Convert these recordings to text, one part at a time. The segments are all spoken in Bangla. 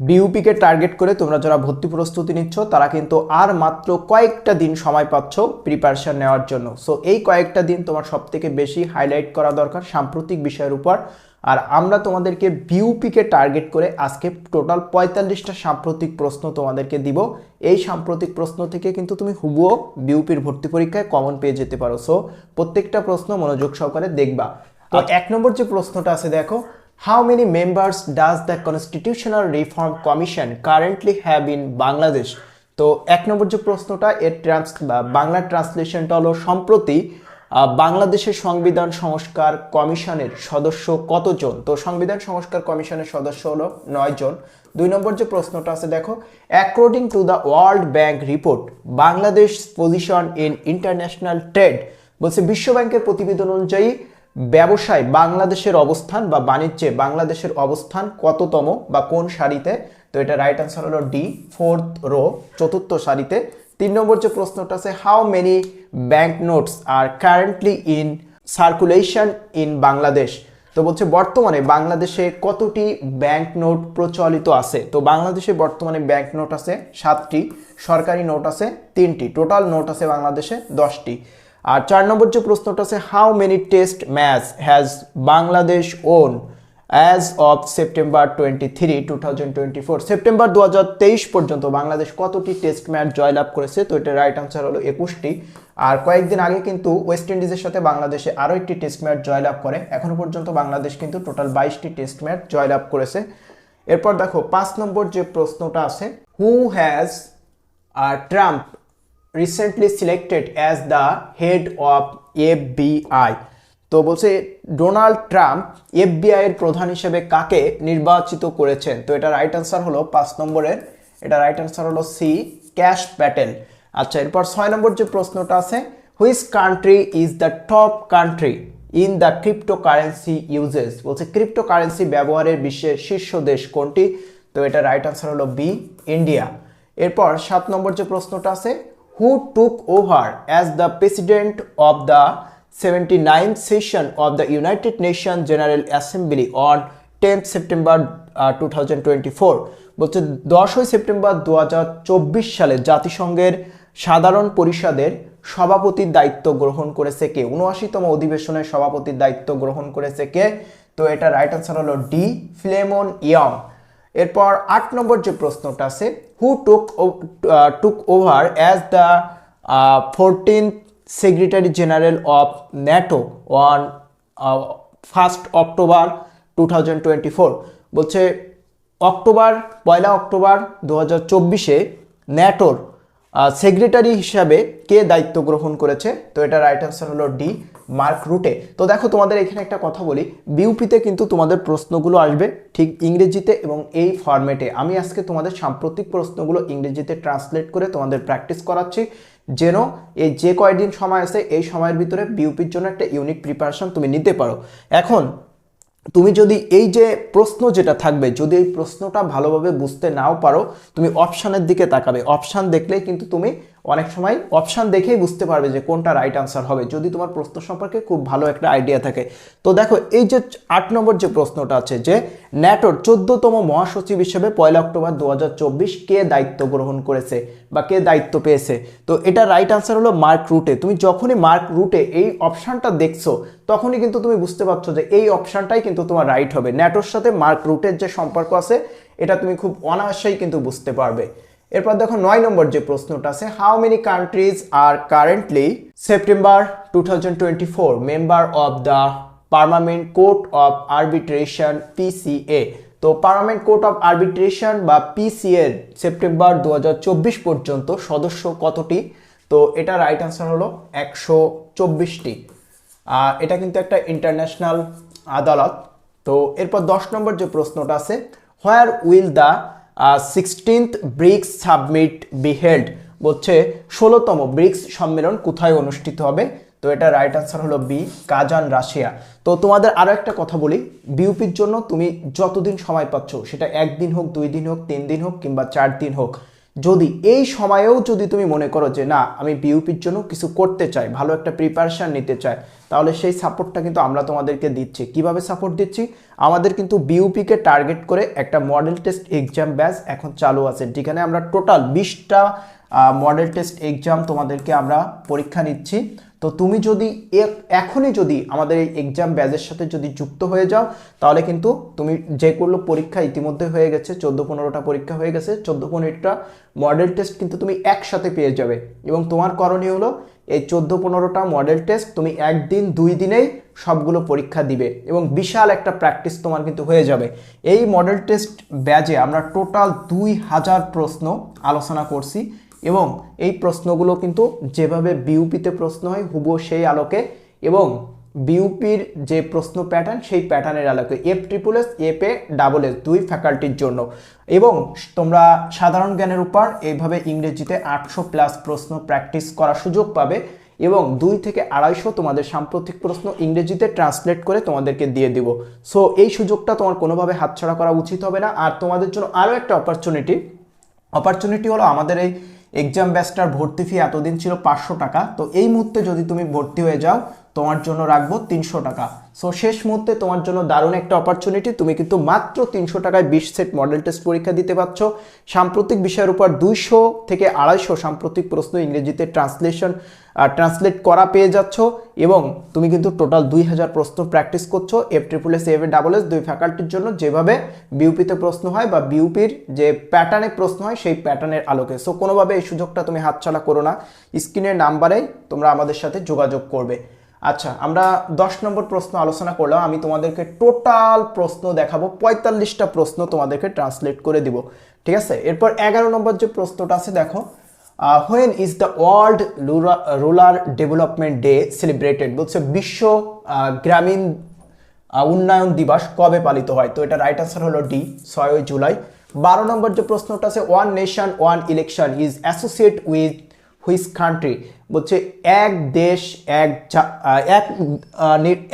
বিউপিকে টার্গেট করে তোমরা যারা ভর্তি প্রস্তুতি নিচ্ছ তারা কিন্তু আর মাত্র কয়েকটা দিন সময় পাচ্ছ প্রিপারেশন নেওয়ার জন্য। সো এই কয়েকটা দিন তোমার সব থেকে বেশি হাইলাইট করা দরকার সাম্প্রতিক বিষয়ের উপর। আর আমরা তোমাদেরকে বিউপিকে টার্গেট করে আজকে টোটাল পঁয়তাল্লিশটা সাম্প্রতিক প্রশ্ন তোমাদেরকে দিব। এই সাম্প্রতিক প্রশ্ন থেকে কিন্তু তুমি হুবুও বিউপির ভর্তি পরীক্ষায় কমন পেয়ে যেতে পারো। সো প্রত্যেকটা প্রশ্ন মনোযোগ সহকারে দেখবা। তো এক নম্বর যে প্রশ্নটা আছে দেখো how many members does the constitutional reform commission currently have in Bangladesh তো এক নম্বর যে প্রশ্নটা, এর ট্রান্স বাংলা ট্রান্সলেশনটা হলো, সম্প্রতি বাংলাদেশের সংবিধান সংস্কার কমিশনের সদস্য কতজন? তো সংবিধান সংস্কার কমিশনের সদস্য হলো নয় জন। দুই নম্বর যে প্রশ্নটা আছে, দেখো according to the World Bank report Bangladesh position in international trade বলছে বিশ্ব ব্যাংকের প্রতিবেদন অনুযায়ী ব্যবসায় বাংলাদেশের অবস্থান বা বাণিজ্যে বাংলাদেশের অবস্থান কততম বা কোন সারিতে? তো এটা রাইট আনসার হলো ডি ফোর্থ রো চতুর্থ সারিতে। তিন নম্বর যে প্রশ্নটা আছে how many bank notes are currently in circulation in Bangladesh তো বলছে, বর্তমানে বাংলাদেশে কতটি ব্যাংক নোট প্রচলিত আছে? তো বাংলাদেশে বর্তমানে ব্যাংক নোট আছে সাতটি, সরকারি নোট আছে তিনটি টোটাল নোট আছে বাংলাদেশে দশটি। আর চার নম্বর যে প্রশ্নটা আছে how many test match has Bangladesh won as of September twenty three two thousand twenty four September দু হাজার তেইশ পর্যন্ত বাংলাদেশ কতটি টেস্ট ম্যাচ জয়লাভ করেছে? তো এটা রাইট আনসার হলো একুশটি। আর কয়েকদিন আগে কিন্তু ওয়েস্ট ইন্ডিজের সাথে বাংলাদেশে আরও একটি টেস্ট ম্যাচ জয়লাভ করে। এখনও পর্যন্ত বাংলাদেশ কিন্তু টোটাল বাইশটি টেস্ট ম্যাচ জয়লাভ করেছে। এরপর দেখো, পাঁচ নম্বর যে প্রশ্নটা আছে who has R Trump recently selected as the head of FBI তো বলছে ডোনাল্ড ট্রাম্প এফবিআই এর প্রধান হিসেবে কাকে নির্বাচিত করেছেন? তো এটা রাইট আনসার হলো পাঁচ নম্বরের এটা রাইট আনসার হলো সি ক্যাশ প্যাটেল আচ্ছা এরপর ছয় নম্বর যে প্রশ্নটা আছে which country is the top country in the cryptocurrency uses বলছে ক্রিপ্টো কারেন্সি ব্যবহারের বিশ্বের শীর্ষ দেশ কোনটি? তো এটা রাইট আনসার হলো বি ইন্ডিয়া এরপর সাত নম্বর যে প্রশ্নটা আছে as the president of the seventy nine session of the United Nation General Assembly on tenth September two thousand twenty four বলছে দশই সেপ্টেম্বর দু হাজার চব্বিশ সালে জাতিসংঘের সাধারণ পরিষদের সভাপতির দায়িত্ব গ্রহণ করেছে কে? উনআশিতম অধিবেশনের সভাপতির দায়িত্ব গ্রহণ করেছে কে? তো এটা রাইট আনসার হলো ডি ফ্লেমন ইয়ং। এরপর আট নম্বর যে প্রশ্নটা আছে who took took over as the fourteenth secretary general of NATO on first October two thousand twenty four বলছে অক্টোবর, পয়লা অক্টোবর দু হাজার চব্বিশে ন্যাটোর সেক্রেটারি হিসাবে কে দায়িত্ব গ্রহণ করেছে? তো এটা রাইট আনসার হলো ডি মার্ক রুটে। তো দেখো তোমাদের এখানে একটা কথা বলি। বিউপিতে কিন্তু তোমাদের প্রশ্নগুলো আসবে ঠিক ইংরেজিতে এবং এই ফরম্যাটে। আমি আজকে তোমাদের সাম্প্রতিক প্রশ্নগুলো ইংরেজিতে ট্রান্সলেট করে তোমাদের প্র্যাকটিস করাচ্ছি। যেন এই যে কয়দিন সময় আছে, এই সময়ের ভিতরে বিউপির জন্য একটা ইউনিক প্রিপারেশন তুমি নিতে পারো। এখন তুমি যদি এই যে প্রশ্ন যেটা থাকবে, যদি এই প্রশ্নটা ভালোভাবে বুঝতে নাও পারো, তুমি অপশানের দিকে তাকাবে। অপশান দেখলেই কিন্তু তুমি অনেক সময় অপশান দেখেই বুঝতে পারবে যে কোনটা রাইট আনসার হবে। যদি তোমার প্রশ্ন সম্পর্কে খুব ভালো একটা আইডিয়া থাকে। তো দেখো, এই যে আট নম্বর যে প্রশ্নটা আছে যে, ন্যাটোর চোদ্দতম মহাসচিব হিসেবে পয়লা অক্টোবর দু হাজার চব্বিশ কে দায়িত্ব গ্রহণ করেছে বা কে দায়িত্ব পেয়েছে? তো এটা রাইট আনসার হলো মার্ক রুটে তুমি যখনই মার্ক রুটে এই অপশানটা দেখছ, তখনই কিন্তু তুমি বুঝতে পারছ যে এই অপশানটাই কিন্তু তোমার রাইট হবে। ন্যাটোর সাথে মার্ক রুটের যে সম্পর্ক আছে, এটা তুমি খুব অনায়াসেই কিন্তু বুঝতে পারবে। এরপর দেখো নয় নম্বর যে প্রশ্নটা আছে how many countries are currently September two thousand twenty four member of the permanent court of arbitration PCA তো পার্মানেন্ট কোর্ট অফ আরবিট্রেশন বা পিসিএ সেপ্টেম্বর দু হাজার চব্বিশ পর্যন্ত সদস্য কতটি? তো এটা রাইট আনসার হলো একশো চব্বিশটি। এটা কিন্তু একটা ইন্টারন্যাশনাল আদালত। তো এরপর দশ নম্বর যে প্রশ্নটা আছে where will the sixteenth BRICS submit be held বলছে, ষোলোতম ব্রিক্স সম্মেলন কোথায় অনুষ্ঠিত হবে? তো এটা রাইট আনসার হলো বি কাজান, রাশিয়া। তো তোমাদের আরও একটা কথা বলি। বিউপির জন্য তুমি যতদিন সময় পাচ্ছ, সেটা একদিন হোক, দুই দিন হোক, তিন দিন হোক, কিংবা চার দিন হোক যদি এই সময়েও যদি তুমি মনে করো যে, না, আমি বিউপির জন্য কিছু করতে চাই, ভালো একটা প্রিপারেশান নিতে চাই, তাহলে সেই সাপোর্টটা কিন্তু আমরা তোমাদেরকে দিচ্ছি। কীভাবে সাপোর্ট দিচ্ছি? আমাদের কিন্তু বিউপিকে টার্গেট করে একটা মডেল টেস্ট এক্সাম ব্যাচ এখন চালু আছে, যেখানে আমরা টোটাল বিশটা মডেল টেস্ট এক্সাম তোমাদেরকে আমরা পরীক্ষা নিচ্ছি। তো তুমি যদি এখনই যদি আমাদের এই এক্সাম ব্যাচের সাথে যদি যুক্ত হয়ে যাও, তাহলে কিন্তু তুমি যেগুলো পরীক্ষা ইতিমধ্যে হয়ে গেছে, চোদ্দ পনেরোটা পরীক্ষা হয়ে গেছে, চোদ্দ পনেরোটা মডেল টেস্ট কিন্তু তুমি একসাথে পেয়ে যাবে। এবং তোমার করণীয় হলো, এই চোদ্দ পনেরোটা মডেল টেস্ট তুমি একদিন, দুই দিনেই সবগুলো পরীক্ষা দিবে এবং বিশাল একটা প্র্যাকটিস তোমার কিন্তু হয়ে যাবে। এই মডেল টেস্ট ব্যাচে আমরা টোটাল দুই হাজার প্রশ্ন আলোচনা করছি। এবং এই প্রশ্নগুলো কিন্তু যেভাবে বিউপিতে প্রশ্ন হয়, হুবহু সেই আলোকে এবং বিউপির যে প্রশ্ন প্যাটার্ন সেই প্যাটার্নের আলোকে। F triple S F A double S দুই ফ্যাকাল্টির জন্য। এবং তোমরা সাধারণ জ্ঞানের উপর এইভাবে ইংরেজিতে আটশো প্লাস প্রশ্ন প্র্যাকটিস করার সুযোগ পাবে এবং দুই থেকে আড়াইশো তোমাদের সাম্প্রতিক প্রশ্ন ইংরেজিতে ট্রান্সলেট করে তোমাদেরকে দিয়ে দিব। সো এই সুযোগটা তোমার কোনোভাবে হাতছাড়া করা উচিত হবে না। আর তোমাদের জন্য আরও একটা অপরচুনিটি অপরচুনিটি হলো আমাদের এই এক্সাম ব্যাচটার ভর্তি ফি এতদিন ছিল পাঁচশো টাকা। তো এই মুহূর্তে যদি তুমি ভর্তি হয়ে যাও তোমার জন্য রাখব তিনশো টাকা। সো শেষ মুহূর্তে তোমার জন্য দারুণ একটা অপরচুনিটি তুমি কিন্তু মাত্র তিনশো টাকায় বিশ সেট মডেল টেস্ট পরীক্ষা দিতে পারছ। সাম্প্রতিক বিষয়ের উপর দুইশো থেকে আড়াইশো সাম্প্রতিক প্রশ্ন ইংরেজিতে ট্রান্সলেশন ট্রান্সলেট করা পেয়ে যাচ্ছ এবং তুমি কিন্তু টোটাল দুই হাজার প্রশ্ন প্র্যাকটিস করছ। F triple S F double S দুই ফ্যাকাল্টির জন্য যেভাবে বিউপিতে প্রশ্ন হয় বা বিউপির যে প্যাটার্নে প্রশ্ন হয়, সেই প্যাটার্নের আলোকে। সো কোনোভাবে এই সুযোগটা তুমি হাতছাড়া করো না। স্ক্রিনের নাম্বারেই তোমরা আমাদের সাথে যোগাযোগ করবে। আচ্ছা আমরা দশ নম্বর প্রশ্ন আলোচনা করলাম। আমি তোমাদেরকে টোটাল প্রশ্ন দেখাবো, পঁয়তাল্লিশটা প্রশ্ন তোমাদেরকে ট্রান্সলেট করে দিব। ঠিক আছে? এরপর এগারো নম্বর যে প্রশ্নটা আছে, দেখো when is the World Rural Development Day celebrated বলছে, বিশ্ব গ্রামীণ উন্নয়ন দিবস কবে পালিত হয়? তো এটা রাইট আনসার হলো ডি ছয়ই জুলাই। বারো নম্বর যে প্রশ্নটা আছে one nation one election is associate with which country বলছে এক দেশ, এক এক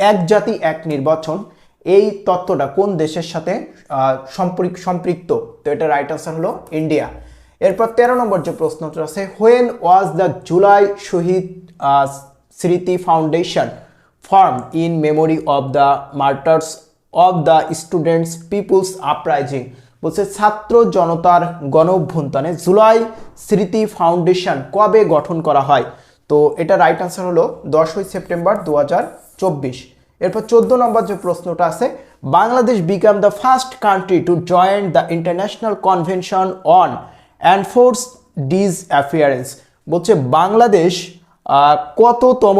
এক জাতি, এক নির্বাচন। এই তত্ত্বটা কোন দেশের সাথে সম্পৃক- সম্পৃক্ত? তো এটা রাইট আনসার হলো ইন্ডিয়া। এরপর তেরো নম্বর যে প্রশ্নটা আছে when was the July Shaheed Smriti foundation form in memory of the martyrs of the students peoples uprising বলছে, ছাত্র জনতার গণ অভ্যুত্থানে জুলাই স্মৃতি ফাউন্ডেশন কবে গঠন করা হয়? তো এটা রাইট আনসার হলো দশই সেপ্টেম্বর দু হাজার চব্বিশ। এরপর চোদ্দ নম্বর যে প্রশ্নটা আছে, Bangladesh become the first country to join the international convention on enforce disappearance বলছে, বাংলাদেশ কততম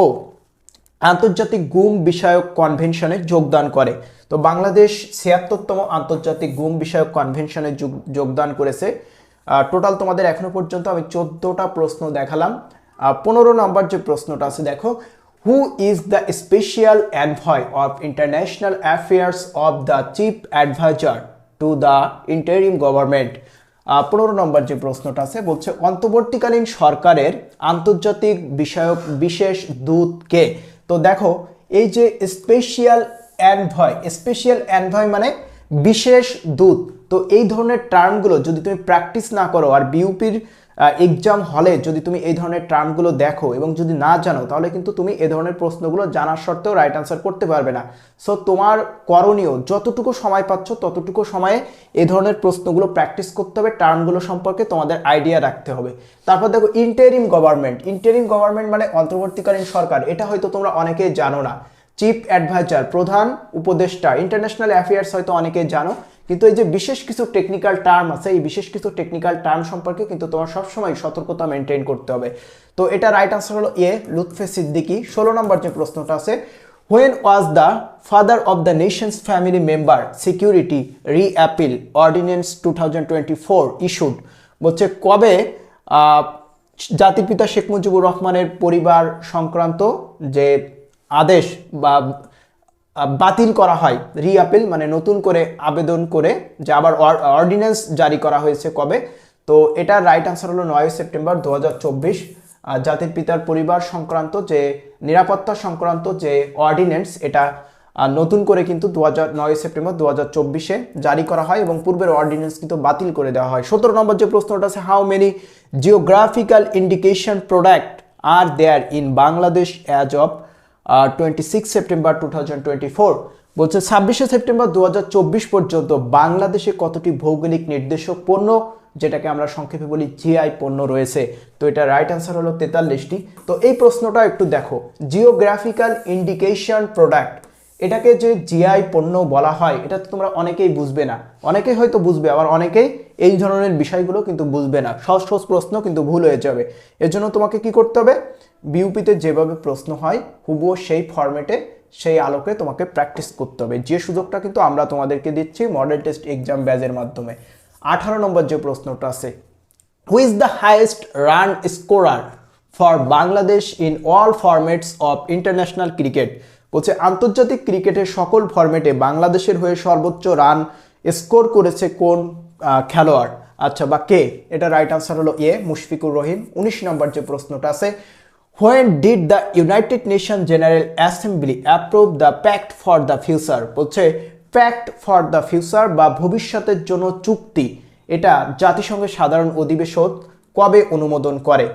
আন্তর্জাতিক গুম বিষয়ক কনভেনশনে যোগদান করে। তো বাংলাদেশ ছিয়াত্তরতম আন্তর্জাতিক গুম বিষয়ক কনভেনশনে যোগ- যোগদান করেছে। টোটাল তোমাদের এখনও পর্যন্ত আমি চোদ্দোটা প্রশ্ন দেখালাম। পনেরো নম্বর যে প্রশ্নটা আছে, দেখো who is the special envoy of international affairs of the chief adviser to the interim government পনেরো নম্বর যে প্রশ্নটা আছে, বলছে, অন্তর্বর্তীকালীন সরকারের আন্তর্জাতিক বিষয়ক বিশেষ দূতকে তো দেখো, এই যে স্পেশিয়াল অ্যানভয় স্পেশিয়াল অ্যানভয় মানে বিশেষ দূত, তো এই ধরনের টার্মগুলো যদি তুমি প্র্যাকটিস না করো আর বিউপির এক্সাম হলে যদি তুমি এই ধরনের টার্মগুলো দেখো এবং যদি না জানো, তাহলে কিন্তু তুমি এই ধরনের প্রশ্নগুলো জানার সত্ত্বেও রাইট আনসার করতে পারবে না। সো তোমার করণীয় যতটুকু সময় পাচ্ছ, ততটুকু সময়ে এই ধরনের প্রশ্নগুলো প্র্যাকটিস করতে হবে। টার্মগুলো সম্পর্কে তোমাদের আইডিয়া রাখতে হবে। তারপর দেখো ইন্টারিম গভর্নমেন্ট ইন্টারিম গভর্নমেন্ট মানে অন্তর্বর্তীকালীন সরকার। এটা হয়তো তোমরা অনেকেই জানো না। চিফ অ্যাডভাইজার প্রধান উপদেষ্টা। ইন্টারন্যাশনাল অ্যাফেয়ার্স হয়তো অনেকেই জানো। কিন্তু এই যে বিশেষ কিছু টেকনিক্যাল টার্ম আছে, এই বিশেষ কিছু টেকনিক্যাল টার্ম সম্পর্কে কিন্তু তোমার সবসময় সতর্কতা মেনটেন করতে হবে। তো এটা রাইট আনসার হলো এ, লুৎফে সিদ্দিকি। ষোলো নম্বর যে প্রশ্নটা আছে when was the father of the nations family member security repeal ordinance two thousand twenty four issued বলছে, কবে জাতির পিতা শেখ মুজিবুর রহমানের পরিবার সংক্রান্ত যে আদেশ বা বাতিল করা হয় রিআপিল মানে নতুন করে আবেদন করে, যে আবার অর্ডিন্যান্স জারি করা হয়েছে কবে। তো এটা রাইট আনসার হলো নয় সেপ্টেম্বর দু হাজার চব্বিশ। জাতির পিতার পরিবার সংক্রান্ত যে, নিরাপত্তা সংক্রান্ত যে অর্ডিন্যান্স এটা নতুন করে কিন্তু দু হাজার, নয় সেপ্টেম্বর দু হাজার জারি করা হয় এবং পূর্বের অর্ডিন্যান্স কিন্তু বাতিল করে দেওয়া হয়। সতেরো নম্বর যে প্রশ্নটা আছে how many geographical indication product are there in Bangladesh as of twenty six September two thousand twenty four বলছে ছাব্বিশে সেপ্টেম্বর দু হাজার চব্বিশ পর্যন্ত বাংলাদেশে কতটি ভৌগোলিক নির্দেশক পণ্য, যেটাকে আমরা সংক্ষেপে বলি জিআই পণ্য রয়েছে? তো এটা রাইট অ্যান্সার হলো তেতাল্লিশটি। তো এই প্রশ্নটা একটু দেখো। জিওগ্রাফিক্যাল ইন্ডিকেশন প্রোডাক্ট এটাকে যে জিআই পণ্য বলা হয়, এটা তো তোমরা অনেকেই বুঝবে না। অনেকেই হয়তো বুঝবে, আবার অনেকেই এই ধরনের বিষয়গুলো কিন্তু বুঝবে না। সহজ সহজ প্রশ্ন কিন্তু ভুল হয়ে যাবে। এর জন্য তোমাকে কি করতে হবে? বিউপিতে যেভাবে প্রশ্ন হয় হুবুও সেই ফরম্যাটে সেই আলোকে তোমাকে প্র্যাকটিস করতে হবে। যে সুযোগটা কিন্তু আমরা তোমাদেরকে দিচ্ছি মডেল টেস্ট এক্সাম ব্যাজের মাধ্যমে। আঠারো নম্বর যে প্রশ্নটা আছে who is the highest run scorer for Bangladesh in all formats of international cricket বলছে, আন্তর্জাতিক ক্রিকেটের সকল ফরম্যাটে বাংলাদেশের হয়ে সর্বোচ্চ রান স্কোর করেছে কোন খেলোয়াড়? আচ্ছা বা কে? এটা রাইট আনসার হলো এ, মুশফিকুর রহিম। উনিশ নম্বর যে প্রশ্নটা আছে when did the United Nation General Assembly approve the pact for the future বলছে প্যাক্ট ফর দ্য ফিউচার বা ভবিষ্যতের জন্য চুক্তি, এটা জাতিসংঘের সাধারণ অধিবেশন কবে অনুমোদন করে?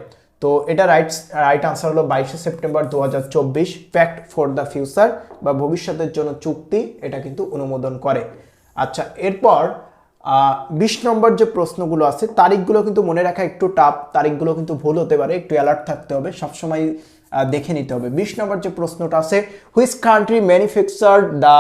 তো এটা রাইট রাইট আনসার হলো বাইশে সেপ্টেম্বর দু হাজার চব্বিশ প্যাক্ট ফর দ্য ফিউচার বা ভবিষ্যতের জন্য চুক্তি, এটা কিন্তু অনুমোদন করে। আচ্ছা এরপর বিশ নম্বর যে প্রশ্নগুলো আছে, তারিখগুলো কিন্তু মনে রাখা একটু টাফ তারিখগুলো কিন্তু ভুল হতে পারে, একটু অ্যালার্ট থাকতে হবে, সবসময় দেখে নিতে হবে। বিশ নম্বর যে প্রশ্নটা আছে which country manufacture the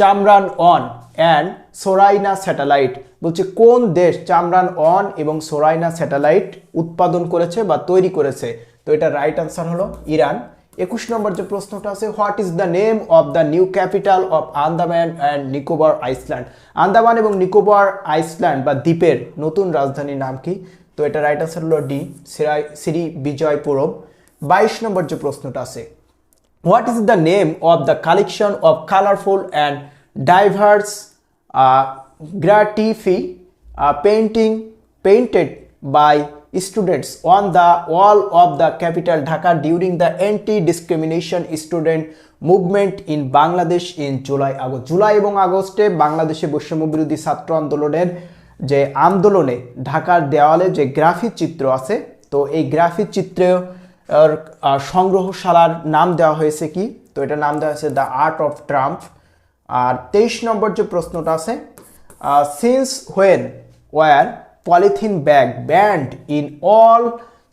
Chamran on and Soraya satellite বলছে, কোন দেশ চামরান অন এবং সোরাইনা স্যাটেলাইট উৎপাদন করেছে বা তৈরি করেছে? তো এটা রাইট আনসার হলো ইরান। একুশ নম্বর যে প্রশ্নটা আছে what is the name of the new capital of Andaman and Nicobar island Andaman এবং নিকোবর আইসল্যান্ড বা দ্বীপের নতুন রাজধানীর নাম কি? তো এটা রাইট আনসার হলো ডি সিরাই শ্রী বিজয়পুরম। বাইশ নম্বর যে প্রশ্নটা আছে what is the name of the collection of colourful and diverse uh, painting painted by students on the wall of the capital, Dhaka, during the anti-discrimination student movement in Bangladesh in July, August July এবং আগস্টে বাংলাদেশে বৈষম্য বিরোধী ছাত্র আন্দোলনের যে আন্দোলনে ঢাকার দেওয়ালে যে গ্রাফিক চিত্র আছে, তো এই গ্রাফিক চিত্রে সংগ্রহশালার নাম দেওয়া হয়েছে কি? তো এটা নাম দেওয়া হয়েছে দ্য আর্ট অফ ট্রাম্প আর তেইশ নম্বর যে প্রশ্নটা আছে since when were polythene bag banned in all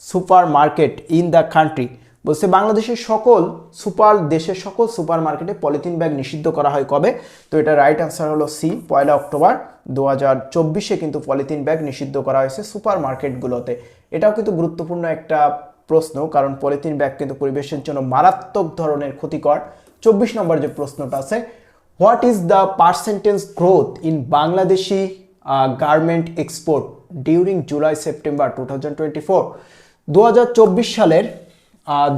supermarket in the country. বলছে, বাংলাদেশের সকল সুপার, দেশের সকল সুপার মার্কেটে পলিথিন ব্যাগ নিষিদ্ধ করা হয় কবে? তো এটা রাইট অ্যান্সার হলো সি, পয়লা অক্টোবর দু হাজার চব্বিশে কিন্তু পলিথিন ব্যাগ নিষিদ্ধ করা হয়েছে সুপার মার্কেটগুলোতে এটাও কিন্তু গুরুত্বপূর্ণ একটা প্রশ্ন, কারণ পলিথিন ব্যাগ কিন্তু পরিবেশের জন্য মারাত্মক ধরনের ক্ষতিকর। চব্বিশ নম্বর যে প্রশ্নটা আছে what is the percentage growth in Bangladeshi garment export during July September two thousand four দু হাজার চব্বিশ সালের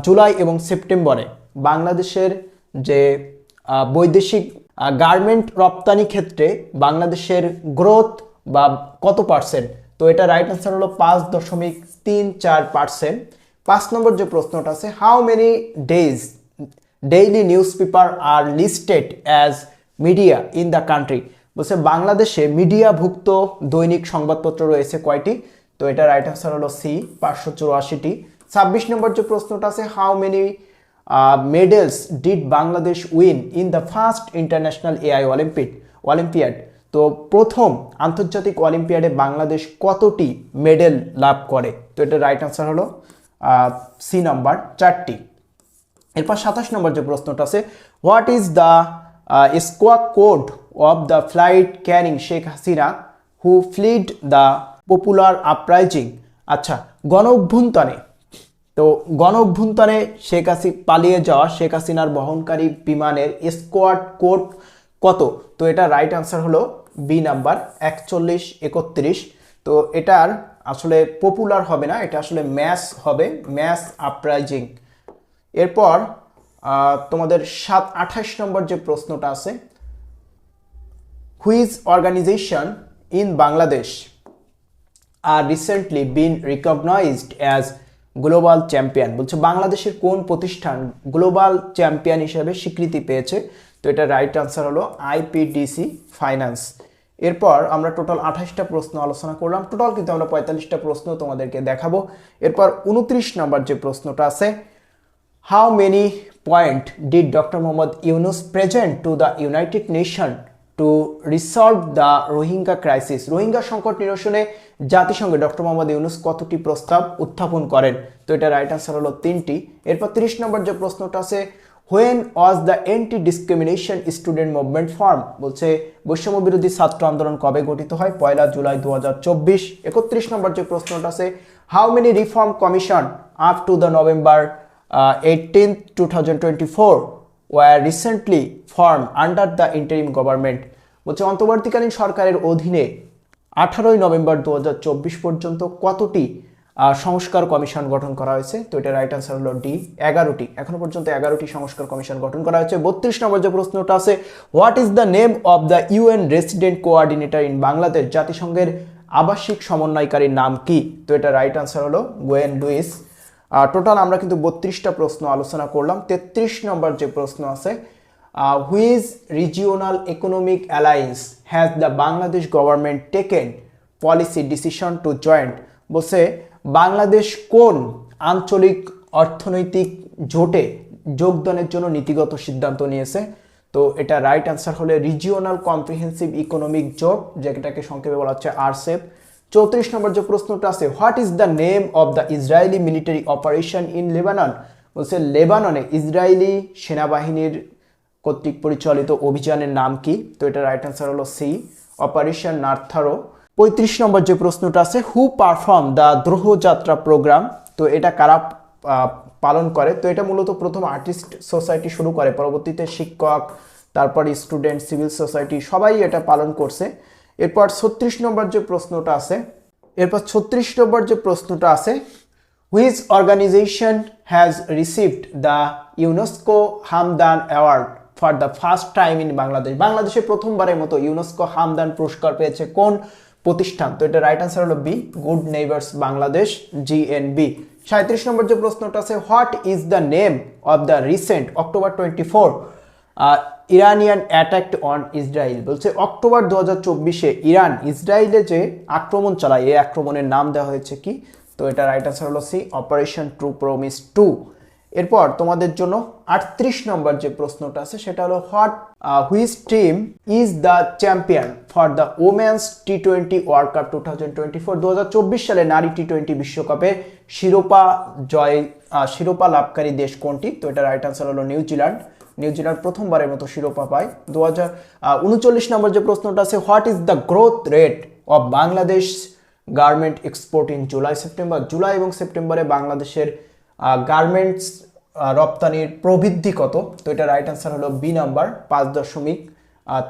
জুলাই এবং সেপ্টেম্বরে বাংলাদেশের যে বৈদেশিক গার্মেন্ট রপ্তানি ক্ষেত্রে বাংলাদেশের গ্রোথ বা কত পার্সেন্ট? তো এটা রাইট আনসার হলো পাঁচ দশমিক তিন চার পার্সেন্ট। পাঁচ নম্বর যে প্রশ্নটা আছে how many days daily newspaper are listed as media in the country বলছে, বাংলাদেশে মিডিয়াভুক্ত দৈনিক সংবাদপত্র রয়েছে কয়টি? তো এটা রাইট আনসার হলো সি পাঁচশো চুরাশিটি। ছাব্বিশ নম্বর যে প্রশ্নটা আছে how many medals did Bangladesh win in the first international AI Olympic Olympiad তো প্রথম আন্তর্জাতিক অলিম্পিয়াডে বাংলাদেশ কতটি মেডেল লাভ করে? তো এটা রাইট আনসার হলো সি নাম্বার চারটি। এরপর সাতাশ নম্বর যে প্রশ্নটা আছে what is the squawk code of the flight carrying Sheikh Hasina who fled the popular uprising আচ্ছা গণ তো গণ শেখ হাসি পালিয়ে যাওয়া শেখ হাসিনার বহনকারী বিমানের স্কোয়াড কোড কত? তো এটা রাইট আনসার হলো বি নাম্বার একচল্লিশ, একত্রিশ। তো এটার আসলে পপুলার হবে না, এটা আসলে ম্যাস হবে ম্যাস আপরাইজিং এরপর তোমাদের সাত, আঠাশ নম্বর যে প্রশ্নটা আছে which organization in Bangladesh are recently been recognized as global champion. বলছে বাংলাদেশের কোন প্রতিষ্ঠান গ্লোবাল চ্যাম্পিয়ন হিসেবে স্বীকৃতি পেয়েছে? তো এটা রাইট আনসার হলো আইপিডিসি ফাইন্যান্স। এরপর আমরা টোটাল আঠাশটা প্রশ্ন আলোচনা করলাম। টোটাল কিন্তু আমরা পঁয়তাল্লিশটা প্রশ্ন তোমাদেরকে দেখাবো। এরপর উনত্রিশ নম্বর যে প্রশ্নটা আছে how many point did doctor Mohammad Yunus present to the United Nation to resolve the Rohingya crisis Rohingya সংকট নিরসনে জাতিসংঘে ডক্টর মোহাম্মদ ইউনুস কতটি প্রস্তাব উত্থাপন করেন? তো এটা রাইট আনসার হলো তিনটি। এরপর তিরিশ নম্বর যে প্রশ্নটা আছে when was the anti discrimination student movement form বলছে, বৈষম্য বিরোধী ছাত্র আন্দোলন কবে গঠিত হয়? পয়লা জুলাই দু হাজার চব্বিশ। একত্রিশ নম্বর যে প্রশ্নটা আছে how many reform commission up to the November eighteenth two thousand twenty four were recently form under the interim government বলছে অন্তর্বর্তীকালীন সরকারের অধীনে আঠারোই নভেম্বর দু হাজার চব্বিশ পর্যন্ত কতটি সংস্কার কমিশন গঠন করা হয়েছে? তো এটা রাইট আনসার হলো ডি, এগারোটি। এখনও পর্যন্ত এগারোটি সংস্কার কমিশন গঠন করা হয়েছে। বত্রিশ নম্বর যে প্রশ্নটা আছে what is the name of the UN resident coordinator in Bangladesh জাতিসংঘের আবাসিক সমন্বয়কারীর নাম কি? তো এটা রাইট আনসার হলো গোয়েন লুইস টোটাল আমরা কিন্তু বত্রিশটা প্রশ্ন আলোচনা করলাম। তেত্রিশ নম্বর যে প্রশ্ন আছে which regional economic alliance has the Bangladesh government taken policy decision to joint বলছে, বাংলাদেশ কোন আঞ্চলিক অর্থনৈতিক জোটে যোগদানের জন্য নীতিগত সিদ্ধান্ত নিয়েছে? তো এটা রাইট অ্যান্সার হলে রিজিওনাল কম্প্রিহেন্সিভ ইকোনমিক জোট, যেটাকে সংক্ষেপে বলা হচ্ছে আরসেপ চৌত্রিশ নম্বর যে প্রশ্নটা আছে, what is the name of the Israeli military operation in Lebanon? বলছে লেবাননে ইসরায়েলি সেনাবাহিনীর কর্তৃক পরিচালিত অভিযানের নাম কি? তো এটা রাইট অ্যান্সার হলো সি, অপারেশন নার্থারো। পঁয়ত্রিশ নম্বর যে প্রশ্নটা আছে who perform the Drohojatra program তো এটা কারা পালন করে? তো এটা মূলত প্রথম আর্টিস্ট সোসাইটি শুরু করে। পরবর্তীতে শিক্ষক, তারপর স্টুডেন্ট সিভিল সোসাইটি সবাই এটা পালন করছে। এরপর ছত্রিশ নম্বর যে প্রশ্নটা আছে, এরপর ছত্রিশ নম্বর যে প্রশ্নটা আছে which organization has received the UNESCO Hamdan award for the first time in Bangladesh বাংলাদেশে প্রথমবারের মতো ইউনেস্কো হামদান পুরস্কার পেয়েছে কোন প্রতিষ্ঠান? তো এটা রাইট আনসার হলো B good neighbours Bangladesh GNB সাঁত্রিশ নম্বর যে প্রশ্নটা আছে what is the name of the recent October twenty four Iranian attack on Israel বলছে অক্টোবর দু হাজার চব্বিশে ইরান ইসরায়েলে যে আক্রমণ চালায়, এই আক্রমণের নাম দেওয়া হয়েছে কি? তো এটা রাইট আনসার হলো C, operation true promise two. এরপর তোমাদের জন্য আটত্রিশ নম্বর যে প্রশ্নটা আছে, সেটা হলো what which team is the champion for the women's T twenty world cup two thousand twenty four? দু হাজার চব্বিশ সালে নারী টি টোয়েন্টি বিশ্বকাপে শিরোপা জয় শিরোপা লাভকারী দেশ কোনটি? তো এটা রাইট আনসার হলো নিউজিল্যান্ড। নিউজিল্যান্ড প্রথমবারের মতো শিরোপা পায়। দু হাজার উনচল্লিশ নম্বর যে প্রশ্নটা আছে, what is the growth rate of Bangladesh garment export in July, September? July এবং সেপ্টেম্বরে বাংলাদেশের গার্মেন্টস রপ্তানির প্রবৃদ্ধি কত? তো এটা রাইট আনসার হলো বি নাম্বার পাঁচ দশমিক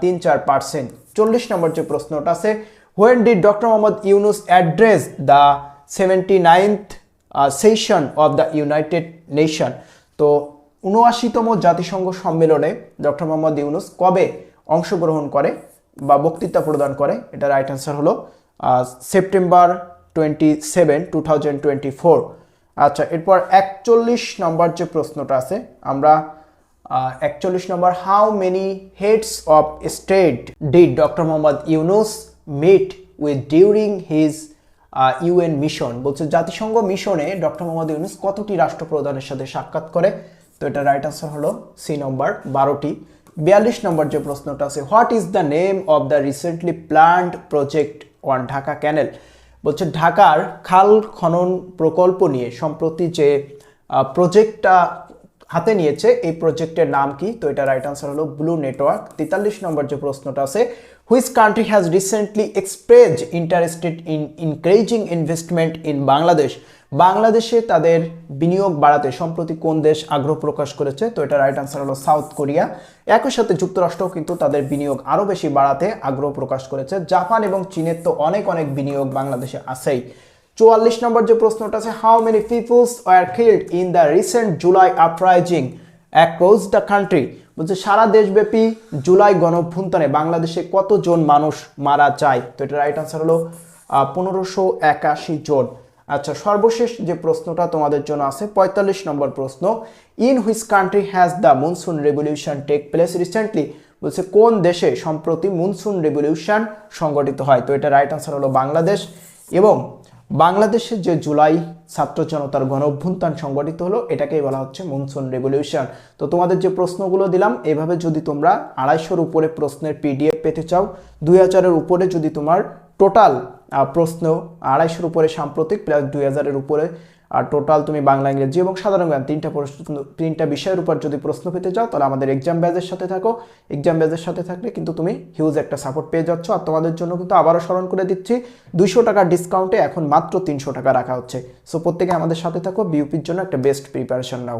তিন চার পার্সেন্ট চল্লিশ নম্বর যে প্রশ্নটা আছে when did doctor Mohammad Yunus address the seventy ninth session of the United Nation তো উনআশিতম জাতিসংঘ সম্মেলনে ডক্টর মোহাম্মদ ইউনুস কবে অংশগ্রহণ করে বা বক্তৃতা প্রদান করে? এটা রাইট অ্যান্সার হলো September twenty seven two thousand twenty four আচ্ছা এরপর একচল্লিশ নম্বর যে প্রশ্নটা আছে, আমরা একচল্লিশ number how many heads of state did doctor Mohammad Yunus meet with during his UN mission বলছে, জাতিসংঘ মিশনে ডক্টর মোহাম্মদ ইউনুস কতটি রাষ্ট্রপ্রধানের সাথে সাক্ষাৎ করে? তো এটা রাইট আনসার হলো সি নম্বর বারোটি। বিয়াল্লিশ নম্বর যে প্রশ্নটা আছে what is the name of the recently planned project one Dhaka canal বলছে ঢাকার খাল খনন প্রকল্প নিয়ে, সম্প্রতি যে প্রজেক্টটা হাতে নিয়েছে, এই প্রজেক্টের নাম কি? তো এটা রাইট আনসার হলো ব্লু নেটওয়ার্ক তেতাল্লিশ নম্বর যে প্রশ্নটা আছে which country has recently express interested in increasing investment in Bangladesh বাংলাদেশে তাদের বিনিয়োগ বাড়াতে সম্প্রতি কোন দেশ আগ্রহ প্রকাশ করেছে? তো এটা রাইট আনসার হলো সাউথ কোরিয়া একই সাথে যুক্তরাষ্ট্রও কিন্তু তাদের বিনিয়োগ আরও বেশি বাড়াতে আগ্রহ প্রকাশ করেছে। জাপান এবং চীনের তো অনেক অনেক বিনিয়োগ বাংলাদেশে আছেই। চুয়াল্লিশ নম্বর যে প্রশ্নটা আছে how many peoples were killed in the recent July uprising across the country বলছে, সারা দেশব্যাপী জুলাই গণভ্যুত্থানে বাংলাদেশে কতজন মানুষ মারা যায়? তো এটা রাইট আনসার হলো পনেরোশো একাশি জন। আচ্ছা সর্বশেষ যে প্রশ্নটা তোমাদের জন্য আছে, পঁয়তাল্লিশ নম্বর প্রশ্ন in which country has the monsoon revolution take place recently বলছে, কোন দেশে সম্প্রতি মনসুন রেভলিউশন সংগঠিত হয়? তো এটা রাইট আনসার হলো বাংলাদেশ। এবং বাংলাদেশের যে জুলাই ছাত্র জনতার গণ সংগঠিত হলো, এটাকেই বলা হচ্ছে মনসুন রেভলিউশন তো তোমাদের যে প্রশ্নগুলো দিলাম, এভাবে যদি তোমরা আড়াইশোর উপরে প্রশ্নের পিডিএফ পেতে চাও, দুই হাজারের উপরে যদি তোমার টোটাল প্রশ্ন আড়াইশোর উপরে সাম্প্রতিক, প্লাস দুই হাজারের উপরে। আর টোটাল তুমি বাংলা, ইংরেজি এবং সাধারণ জ্ঞান তিনটা প্রশ্ন, তিনটা বিষয়ের উপর যদি প্রশ্ন পেতে চাও, তাহলে আমাদের এক্সাম ব্যাজের সাথে থাকো। এক্সাম ব্যাজের সাথে থাকলে কিন্তু তুমি হিউজ একটা সাপোর্ট পেয়ে যাচ্ছ। আর তোমাদের জন্য কিন্তু আবারও স্মরণ করে দিচ্ছি, দুইশো টাকার ডিসকাউন্টে এখন মাত্র তিনশো টাকা রাখা হচ্ছে। সো প্রত্যেকে আমাদের সাথে থাকো বিউপির জন্য একটা বেস্ট প্রিপারেশন নাও।